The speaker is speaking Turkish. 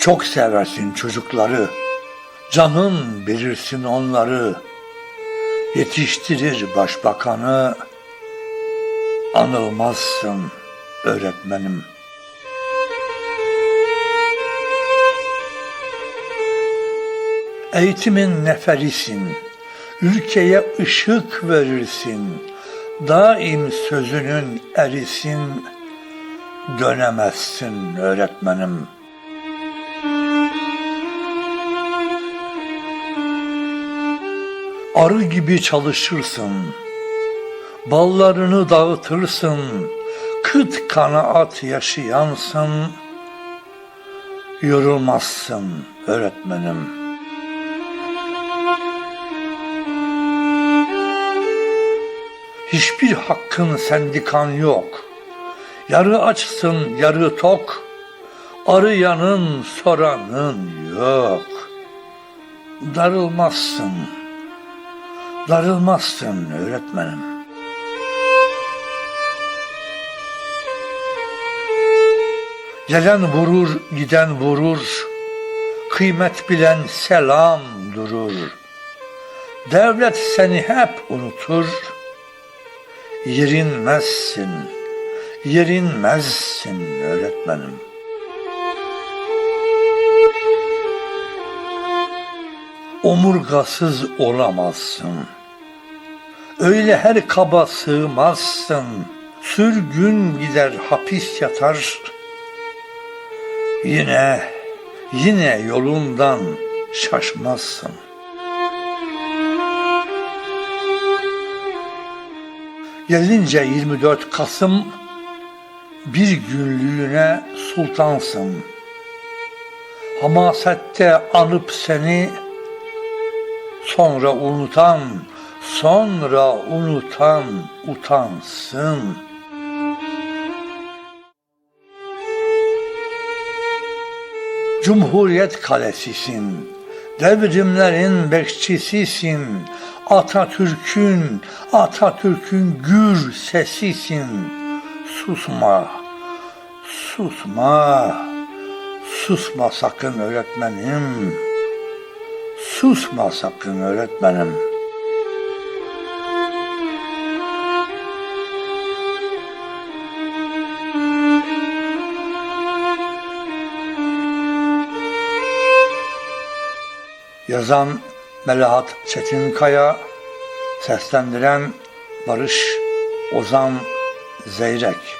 Çok seversin çocukları, canın bilirsin onları. Yetiştirir başbakanı, anılmazsın öğretmenim. Eğitimin neferisin, ülkeye ışık verirsin. Daim sözünün erisin, dönemezsin öğretmenim.'' Arı gibi çalışırsın, ballarını dağıtırsın, kıt kanaat yaşayansın, yorulmazsın öğretmenim. Hiçbir hakkın sendikan yok. Yarı açsın, yarı tok. Arayanın, soranın yok. Darılmazsın darılmazsın öğretmenim. Gelen vurur, giden vurur, kıymet bilen selam durur. Devlet seni hep unutur, yerinmezsin, yerinmezsin öğretmenim. Omurgasız olamazsın.'' Öyle her kaba sığmazsın. Sürgün gider hapis yatar. Yine, yine yolundan şaşmazsın. Gelince 24 Kasım bir günlüğüne sultansın. Hamasette anıp seni sonra unutan sonra unutan utansın. Cumhuriyet kalesisin, devrimlerin bekçisisin, Atatürk'ün, Atatürk'ün gür sesisin. Susma, susma, susma sakın öğretmenim. Susma sakın öğretmenim.'' Yazan Melahat Çetinkaya, seslendiren Barış Ozan Zeyrek.